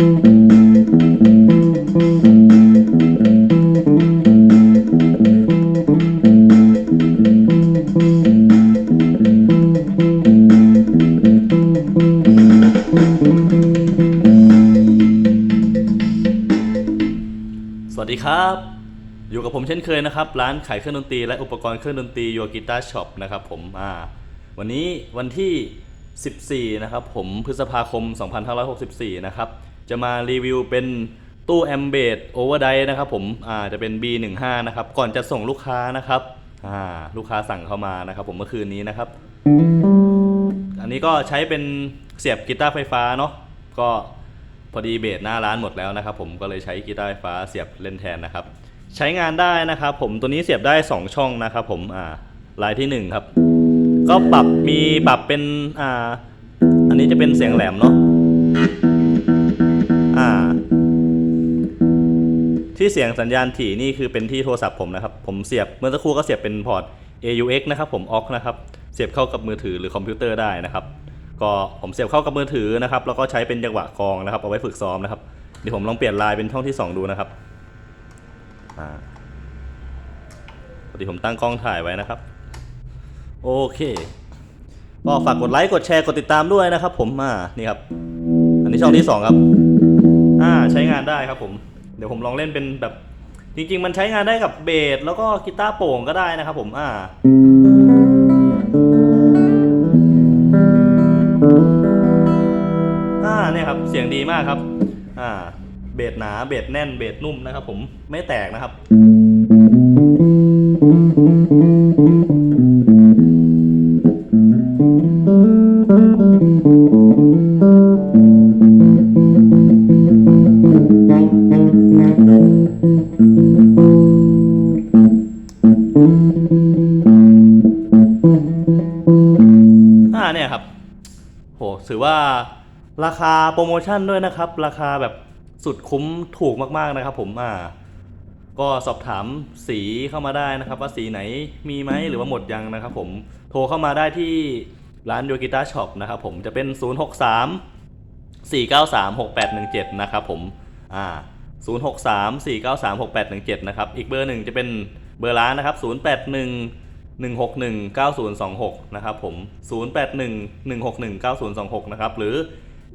ดีครับ อยู่กับผมเช่นเคยนะครับ ร้านขายเครื่องดนตรีและอุปกรณ์เครื่องดนตรีโยกิต้าช็อปนะครับผมวันนี้วันที่ 14 นะครับผมพฤษภาคม 2564 นะครับ จะมารีวิวเป็นตู้แอมเบดโอเวอร์ไดนะครับผมอ่าจะเป็น B15 นะครับ ก่อนจะส่งลูกค้านะครับอ่าลูกค้าสั่งเข้ามานะครับ ผมเมื่อคืนนี้นะครับ อันนี้ก็ใช้เป็นเสียบกีตาร์ไฟฟ้าเนาะก็พอดีเบสหน้าร้านหมดแล้วนะครับ ผมก็เลยใช้กีตาร์ไฟฟ้าเสียบเล่นแทนนะครับ ใช้งานได้นะครับ ผมตัวนี้เสียบได้ 2 ช่องนะครับ ผมอ่าลายที่ 1 ครับ ก็ปรับมีปรับเป็นอ่าอันนี้จะเป็นเสียงแหลมเนาะ ที่เสียงสัญญาณถี่นี่คือเป็นที่โทรศัพท์ผมนะครับ ผมเสียบเมื่อสักครู่ก็เสียบเป็นพอร์ต AUX นะครับผม AUX นะครับ เสียบเข้ากับมือถือหรือคอมพิวเตอร์ได้นะครับ ก็ผมเสียบเข้ากับมือถือนะครับ แล้วก็ใช้เป็นจังหวะกลองนะครับ เอาไว้ฝึกซ้อมนะครับเดี๋ยวผมลองเปลี่ยนลายเป็นช่องที่ 2 ดูนะครับอ่าปกติผมตั้งกล้องถ่ายไว้นะครับ โอเคก็ฝากกดไลค์กดแชร์กดติดตามด้วยนะครับ ผมอ่านี่ครับ อันนี้ช่องที่สองครับ อ่าใช้งานได้ครับผม ดี๋ยวผมลองเล่นเป็นแบบ จริง ๆ มันใช้งานได้กับเบสแล้วก็กีตาร์โปร่งก็ได้นะครับผมอ่าอ่าเนี่ยครับเสียงดีมากครับอ่าเบสหนาเบสแน่นเบสนุ่มนะครับ ผมไม่แตกนะครับอ่าเนี่ยครับ โหถือว่าราคาโปรโมชั่นด้วยนะครับ ราคาแบบสุดคุ้มถูกมากๆนะครับ ผมอ่าก็สอบถามสีเข้ามาได้นะครับ ว่าสีไหนมีไหมหรือว่าหมดยังนะครับ ผมโทรเข้ามาได้ที่ร้านโยกิตาช็อปนะครับผมจะเป็น 063 493 6817 นะครับผมอ่า 063 493 6817 นะครับ อีกเบอร์หนึ่งจะเป็นเบอร์ร้านนะครับ 081 161 9026 นะครับผม 081 161 9026 นะครับ หรือ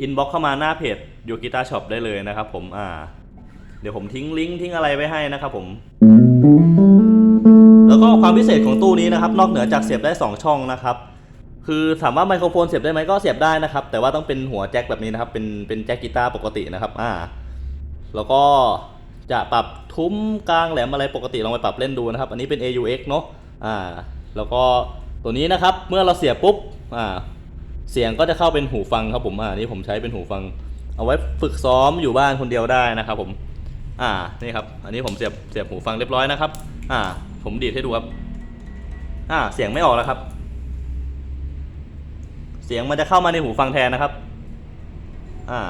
inbox เข้ามาหน้าเพจ y o g i t a Shop ได้เลยนะครับผม อ่า เดี๋ยวผมทิ้งลิงก์ทิ้งอะไรไว้ให้นะครับผม แล้วก็ความพิเศษของตู้นี้นะครับ นอกเหนือจากเสียบได้ 2 ช่องนะครับ คือถามว่าไมโครโฟนเสียบได้ไหมก็เสียบได้นะครับ แต่ว่าต้องเป็นหัวแจ็คแบบนี้นะครับ เป็นเป็นแจ็คกีตาร์ปกตินะครับ อ่า แล้วก็จะปรับทุ้มกลางแหลมอะไรปกติลองไปปรับเล่นดูนะครับ อันนี้เป็น AUX เนาะอ่าแล้วก็ตัวนี้นะครับเมื่อเราเสียบปุ๊บอ่าเสียงก็จะเข้าเป็นหูฟังครับผมอ่านี่ผมใช้เป็นหูฟัง เอาไว้ฝึกซ้อมอยู่บ้านคนเดียวได้นะครับผมอ่านี่ครับอันนี้ผมเสียบเสียบหูฟังเรียบร้อยนะครับอ่าผมดีดให้ดูครับอ่าเสียงไม่ออกแล้วครับ เสียงมันจะเข้ามาในหูฟังแทนนะครับอ่า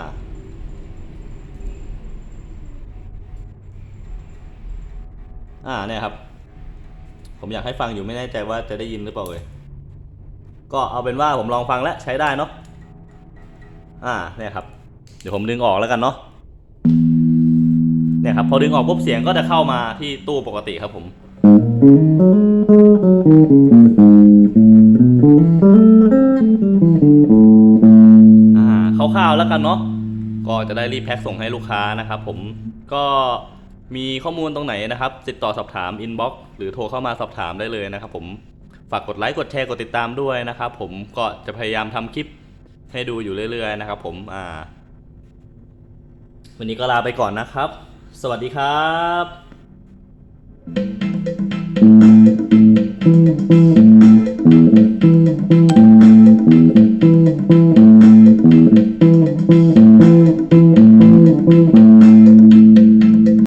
อ่าเนี่ยครับ ผมอยากให้ฟังอยู่ไม่แน่ใจว่าจะได้ยินหรือเปล่าเลยก็เอาเป็นว่าผมลองฟังแล้วใช้ได้เนาะอ่าเนี่ยครับ เดี๋ยวผมดึงออกแล้วกันเนาะเนี่ยครับพอดึงออกปุ๊บเสียงก็จะเข้ามาที่ตู้ปกติครับผมอ่าคร่าวๆแล้วกันเนาะก็จะได้รีบแพ็คส่งให้ลูกค้านะครับผมก็ มีข้อมูลตรงไหนนะครับ ติดต่อสอบถามอินบ็อกซ์หรือโทรเข้ามาสอบถามได้เลยนะครับผมฝากกดไลค์กดแชร์กดติดตามด้วยนะครับผมก็จะพยายามทำคลิปให้ดูอยู่เรื่อย ๆ นะครับผมอ่า วันนี้ก็ลาไปก่อนนะครับ สวัสดีครับ